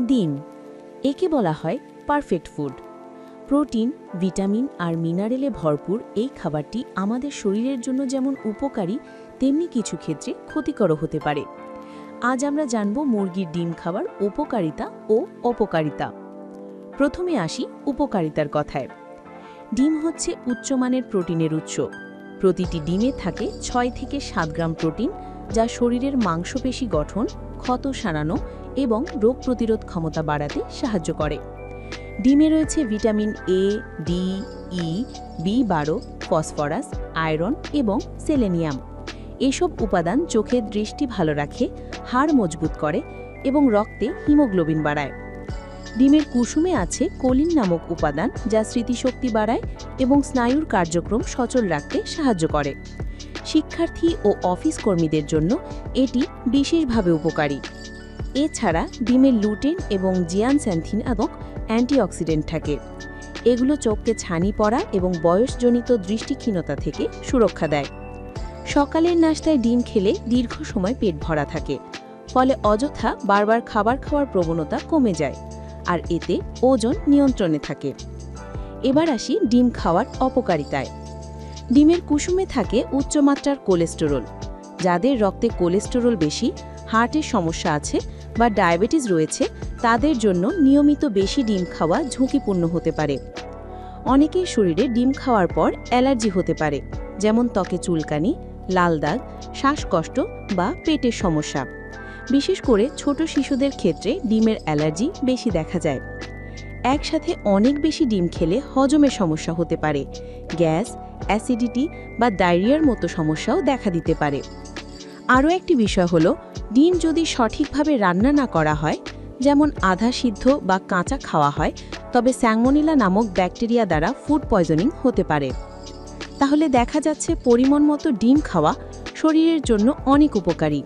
ডিম একে বলা হয় পারফেক্ট ফুড প্রোটিন, ভিটামিন আর মিনারেলে ভরপুর এই খাবারটি আমাদের শরীরের জন্য যেমন উপকারী, তেমনি কিছু ক্ষেত্রে ক্ষতিকরও হতে পারে। আজ আমরা জানব মুরগির ডিম খাবার উপকারিতা ও অপকারিতা। প্রথমে আসি উপকারিতার কথায়। ডিম হচ্ছে উচ্চমানের প্রোটিনের উৎস। প্রতিটি ডিমে থাকে ছয় থেকে সাত গ্রাম প্রোটিন যা শরীরের মাংসপেশি গঠন, ক্ষত সারানো এবং রোগ প্রতিরোধ ক্ষমতা বাড়াতে সাহায্য করে। ডিমে রয়েছে vitamin A D E B বারো, ফসফরাস, আয়রন এবং সেলেনিয়াম। এসব উপাদান চোখের দৃষ্টি ভালো রাখে, হাড় মজবুত করে এবং রক্তে হিমোগ্লোবিন বাড়ায়। ডিমের কুসুমে আছে কোলিন নামক উপাদান যা স্মৃতিশক্তি বাড়ায় এবং স্নায়ুর কার্যক্রম সচল রাখতে সাহায্য করে। শিক্ষার্থী ও অফিস কর্মীদের জন্য এটি বিশেষভাবে উপকারী। এছাড়া ডিমের লুটেন এবং জিয়ানস্যান্থিন নামক অ্যান্টিঅক্সিডেন্ট থাকে। এগুলো চোখকে ছানি পড়া এবং বয়সজনিত দৃষ্টিক্ষীণতা থেকে সুরক্ষা দেয়। সকালের নাস্তায় ডিম খেলে দীর্ঘ সময় পেট ভরা থাকে, ফলে অযথা বারবার খাবার খাওয়ার প্রবণতা কমে যায় আর এতে ওজন নিয়ন্ত্রণে থাকে। এবার আসি ডিম খাওয়ার অপকারিতায়। ডিমের কুসুমে থাকে উচ্চমাত্রার কোলেস্টেরল। যাদের রক্তে কোলেস্টেরল বেশি, হার্টের সমস্যা আছে বা ডায়াবেটিস রয়েছে, তাদের জন্য নিয়মিত বেশি ডিম খাওয়া ঝুঁকিপূর্ণ হতে পারে। অনেকের শরীরে ডিম খাওয়ার পর অ্যালার্জি হতে পারে, যেমন ত্বকে চুলকানি, লাল দাগ, শ্বাসকষ্ট বা পেটের সমস্যা। বিশেষ করে ছোট শিশুদের ক্ষেত্রে ডিমের অ্যালার্জি বেশি দেখা যায়। একসাথে অনেক বেশি ডিম খেলে হজমের সমস্যা হতে পারে, গ্যাস অ্যাসিডিটি বা ডায়রিয়ার মতো সমস্যাও দেখা দিতে পারে। আরও একটি বিষয় হলো, ডিম যদি সঠিকভাবে রান্না না করা হয়, যেমন আধা সিদ্ধ বা কাঁচা খাওয়া হয়, তবে স্যাংমোনিলা নামক ব্যাকটেরিয়া দ্বারা ফুড পয়জনিং হতে পারে। তাহলে দেখা যাচ্ছে পরিমাণ মতো ডিম খাওয়া শরীরের জন্য অনেক উপকারী।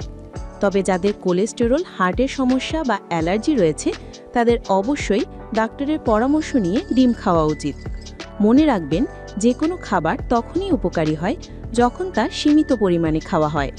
তবে যাদের কোলেস্টেরল, হার্টের সমস্যা বা অ্যালার্জি রয়েছে, তাদের অবশ্যই ডাক্তারের পরামর্শ নিয়ে ডিম খাওয়া উচিত। মনে রাখবেন যে কোনো খাবার তখনই উপকারী হয় যখন তা সীমিত পরিমাণে খাওয়া হয়।